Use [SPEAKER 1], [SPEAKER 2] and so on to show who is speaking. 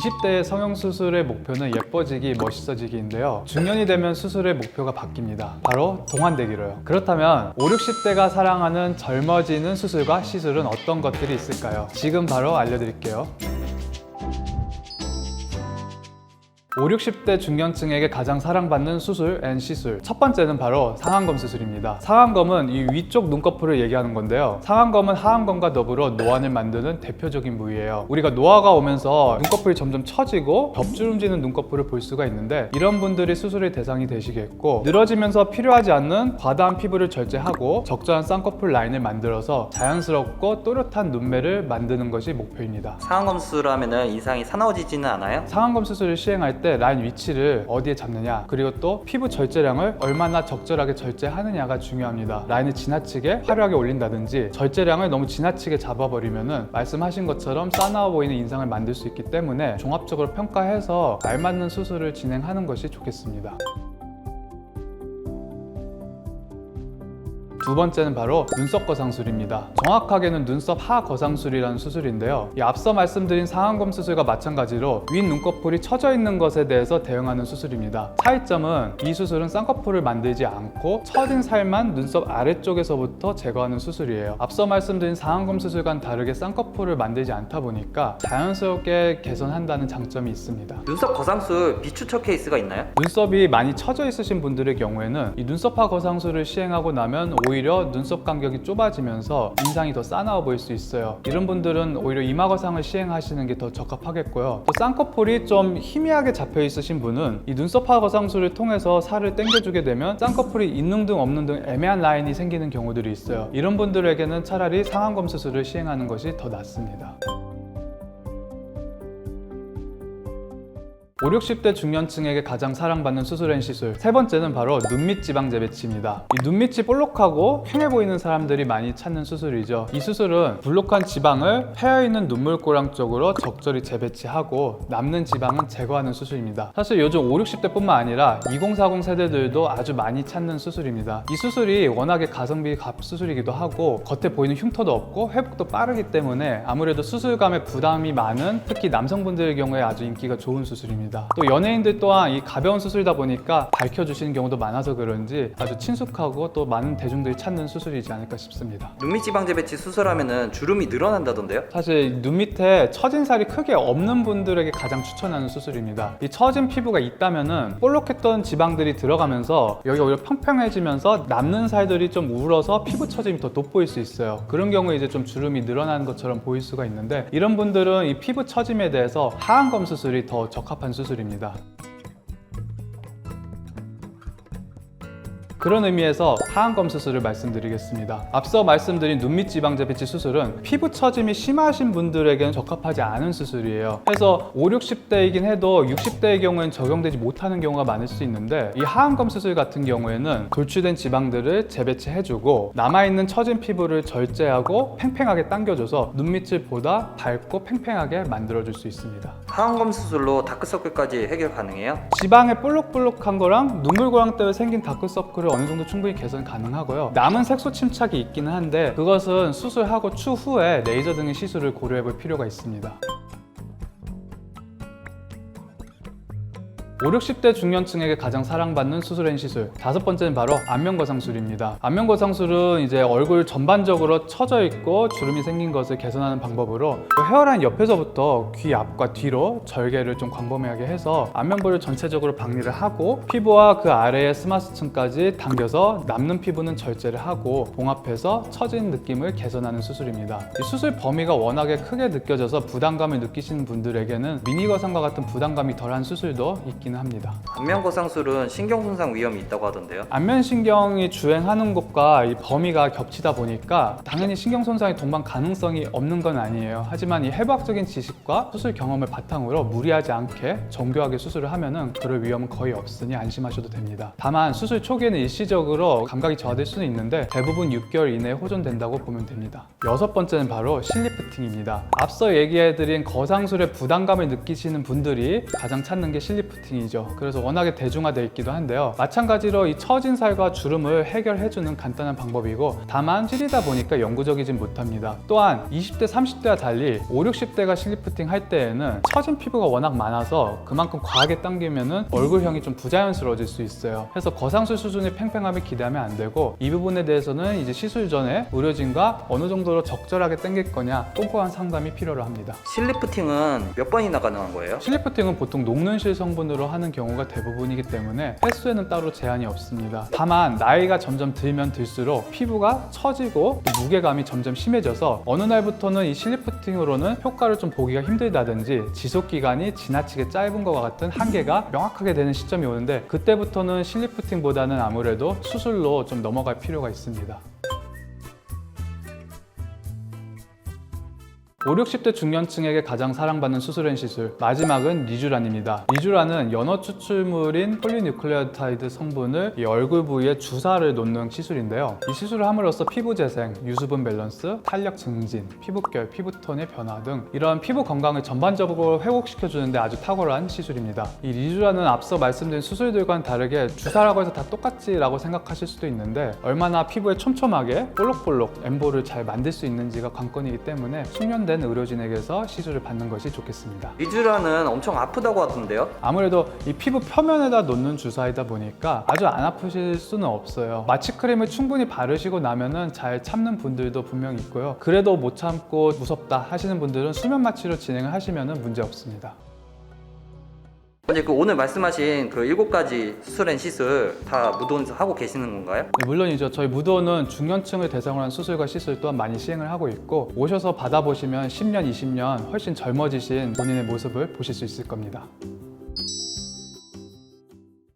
[SPEAKER 1] 20대의 성형 수술의 목표는 예뻐지기, 멋있어지기인데요. 중년이 되면 수술의 목표가 바뀝니다. 바로 동안되기로요. 그렇다면 5, 60대가 사랑하는 젊어지는 수술과 시술은 어떤 것들이 있을까요? 지금 바로 알려드릴게요. 5, 60대 중년층에게 가장 사랑받는 수술 앤 시술. 첫 번째는 바로 상안검 수술입니다. 상안검은 이 위쪽 눈꺼풀을 얘기하는 건데요. 상안검은 하안검과 더불어 노안을 만드는 대표적인 부위예요. 우리가 노화가 오면서 눈꺼풀이 점점 처지고 겹주름지는 눈꺼풀을 볼 수가 있는데 이런 분들이 수술의 대상이 되시겠고 늘어지면서 필요하지 않는 과다한 피부를 절제하고 적절한 쌍꺼풀 라인을 만들어서 자연스럽고 또렷한 눈매를 만드는 것이 목표입니다.
[SPEAKER 2] 상안검 수술하면은 인상이 사나워지지는 않아요?
[SPEAKER 1] 상안검 수술을 시행할 때 라인 위치를 어디에 잡느냐 그리고 또 피부 절제량을 얼마나 적절하게 절제하느냐가 중요합니다. 라인을 지나치게 화려하게 올린다든지 절제량을 너무 지나치게 잡아버리면은 말씀하신 것처럼 싸나워 보이는 인상을 만들 수 있기 때문에 종합적으로 평가해서 알맞는 수술을 진행하는 것이 좋겠습니다 두 번째는 바로 눈썹 거상술입니다. 정확하게는 눈썹 하 거상술이라는 수술인데요. 이 앞서 말씀드린 상안검 수술과 마찬가지로 윗 눈꺼풀이 처져 있는 것에 대해서 대응하는 수술입니다. 차이점은 이 수술은 쌍꺼풀을 만들지 않고 처진 살만 눈썹 아래쪽에서부터 제거하는 수술이에요. 앞서 말씀드린 상안검 수술과는 다르게 쌍꺼풀을 만들지 않다 보니까 자연스럽게 개선한다는 장점이 있습니다.
[SPEAKER 2] 눈썹 거상술 비추처 케이스가 있나요?
[SPEAKER 1] 눈썹이 많이 처져 있으신 분들의 경우에는 이 눈썹화 거상술을 시행하고 나면 오히려 눈썹 간격이 좁아지면서 인상이 더 싸나워 보일 수 있어요. 이런 분들은 오히려 이마 거상을 시행하시는 게 더 적합하겠고요. 또 쌍꺼풀이 좀 희미하게 잡혀 있으신 분은 이 눈썹화 거상술을 통해서 살을 당겨주게 되면 쌍꺼풀이 있는 등 없는 등 애매한 라인이 생기는 경우들이 있어요. 이런 분들에게는 차라리 상안검 수술을 시행하는 것이 더 낫습니다. 5, 60대 중년층에게 가장 사랑받는 수술 앤 시술. 세 번째는 바로 눈밑 지방 재배치입니다. 이 눈밑이 볼록하고 팽해 보이는 사람들이 많이 찾는 수술이죠. 이 수술은 불록한 지방을 패여있는 눈물고랑 쪽으로 적절히 재배치하고 남는 지방은 제거하는 수술입니다. 사실 요즘 5, 60대 뿐만 아니라 2040 세대들도 아주 많이 찾는 수술입니다. 이 수술이 워낙에 가성비 값 수술이기도 하고 겉에 보이는 흉터도 없고 회복도 빠르기 때문에 아무래도 수술감에 부담이 많은 특히 남성분들의 경우에 아주 인기가 좋은 수술입니다 또 연예인들 또한 이 가벼운 수술이다 보니까 밝혀주시는 경우도 많아서 그런지 아주 친숙하고 또 많은 대중들이 찾는 수술이지 않을까 싶습니다
[SPEAKER 2] 눈밑 지방제 배치 수술하면은 주름이 늘어난다던데요?
[SPEAKER 1] 사실 눈 밑에 처진 살이 크게 없는 분들에게 가장 추천하는 수술입니다. 이 처진 피부가 있다면은 볼록했던 지방들이 들어가면서 여기 오히려 평평해지면서 남는 살들이 좀 울어서 피부 처짐이 더 돋보일 수 있어요. 그런 경우에 이제 좀 주름이 늘어나는 것처럼 보일 수가 있는데 이런 분들은 이 피부 처짐에 대해서 하안검 수술이 더 적합한 수술입니다. 그런 의미에서 하안검 수술을 말씀드리겠습니다. 앞서 말씀드린 눈밑 지방제 배치 수술은 피부 처짐이 심하신 분들에게는 적합하지 않은 수술이에요. 그래서 5, 60대이긴 해도 60대의 경우에는 적용되지 못하는 경우가 많을 수 있는데 이 하안검 수술 같은 경우에는 돌출된 지방들을 재배치해주고 남아있는 처진 피부를 절제하고 팽팽하게 당겨줘서 눈밑을 보다 밝고 팽팽하게 만들어줄 수 있습니다.
[SPEAKER 2] 하안검 수술로 다크서클까지 해결 가능해요?
[SPEAKER 1] 지방의 볼록볼록한 거랑 눈물고랑 때문에 생긴 다크서클을 어느 정도 충분히 개선 가능하고요. 남은 색소 침착이 있기는 한데 그것은 수술하고 추후에 레이저 등의 시술을 고려해 볼 필요가 있습니다. 5, 60대 중년층에게 가장 사랑받는 수술 앤 시술. 다섯 번째는 바로 안면거상술입니다. 안면거상술은 이제 얼굴 전반적으로 처져 있고 주름이 생긴 것을 개선하는 방법으로 그 헤어라인 옆에서부터 귀 앞과 뒤로 절개를 좀 광범위하게 해서 안면부를 전체적으로 박리를 하고 피부와 그 아래의 스마스층까지 당겨서 남는 피부는 절제를 하고 봉합해서 처진 느낌을 개선하는 수술입니다. 이 수술 범위가 워낙에 크게 느껴져서 부담감을 느끼시는 분들에게는 미니거상과 같은 부담감이 덜한 수술도 있 기는 합니다
[SPEAKER 2] 안면 거상술은 신경 손상 위험이 있다고 하던데요?
[SPEAKER 1] 안면신경이 주행하는 것과 이 범위가 겹치다 보니까 당연히 신경 손상의 동반 가능성이 없는 건 아니에요. 하지만 이 해부학적인 지식과 수술 경험을 바탕으로 무리하지 않게 정교하게 수술을 하면은 그럴 위험은 거의 없으니 안심하셔도 됩니다. 다만 수술 초기에는 일시적으로 감각이 저하될 수는 있는데 대부분 6개월 이내에 호전된다고 보면 됩니다. 여섯 번째는 바로 실리프팅입니다. 앞서 얘기해드린 거상술의 부담감을 느끼시는 분들이 가장 찾는 게 실리프팅이 미팅이죠. 그래서 워낙에 대중화되어 있기도 한데요. 마찬가지로 이 처진 살과 주름을 해결해주는 간단한 방법이고 다만 찌리다 보니까 영구적이진 못합니다. 또한 20대, 30대와 달리 5, 60대가 실리프팅 할 때에는 처진 피부가 워낙 많아서 그만큼 과하게 당기면은 얼굴형이 좀 부자연스러워질 수 있어요. 그래서 거상술 수준의 팽팽함을 기대하면 안 되고 이 부분에 대해서는 이제 시술 전에 의료진과 어느 정도로 적절하게 당길 거냐 꼼꼼한 상담이 필요로 합니다.
[SPEAKER 2] 실리프팅은 몇 번이나 가능한 거예요?
[SPEAKER 1] 실리프팅은 보통 녹는실 성분으로 하는 경우가 대부분이기 때문에 횟수에는 따로 제한이 없습니다. 다만 나이가 점점 들면 들수록 피부가 처지고 또 무게감이 점점 심해져서 어느 날부터는 이 실리프팅으로는 효과를 좀 보기가 힘들다든지 지속 기간이 지나치게 짧은 것과 같은 한계가 명확하게 되는 시점이 오는데 그때부터는 실리프팅보다는 아무래도 수술로 좀 넘어갈 필요가 있습니다. 5, 60대 중년층에게 가장 사랑받는 수술엔 시술 마지막은 리쥬란입니다. 리쥬란은 연어 추출물인 폴리뉴클레오타이드 성분을 이 얼굴 부위에 주사를 놓는 시술인데요. 이 시술을 함으로써 피부 재생, 유수분 밸런스, 탄력 증진, 피부결, 피부톤의 변화 등 이러한 피부 건강을 전반적으로 회복시켜주는데 아주 탁월한 시술입니다. 이 리쥬란은 앞서 말씀드린 수술들과는 다르게 주사라고 해서 다 똑같지 라고 생각하실 수도 있는데 얼마나 피부에 촘촘하게 볼록볼록 엠보를 잘 만들 수 있는지가 관건이기 때문에 숙련된 의료진에게서 시술을 받는 것이 좋겠습니다.
[SPEAKER 2] 리쥬라는 엄청 아프다고 하던데요?
[SPEAKER 1] 아무래도 이 피부 표면에다 놓는 주사이다 보니까 아주 안 아프실 수는 없어요. 마취 크림을 충분히 바르시고 나면은 잘 참는 분들도 분명히 있고요. 그래도 못 참고 무섭다 하시는 분들은 수면 마취로 진행을 하시면은 문제 없습니다.
[SPEAKER 2] 이제 그 오늘 말씀하신 그 일곱 가지 수술 앤 시술 다 무도원에서 하고 계시는 건가요?
[SPEAKER 1] 네, 물론이죠. 저희 무도는 중년층을 대상으로 한 수술과 시술 또한 많이 시행을 하고 있고 오셔서 받아보시면 10년, 20년 훨씬 젊어지신 본인의 모습을 보실 수 있을 겁니다.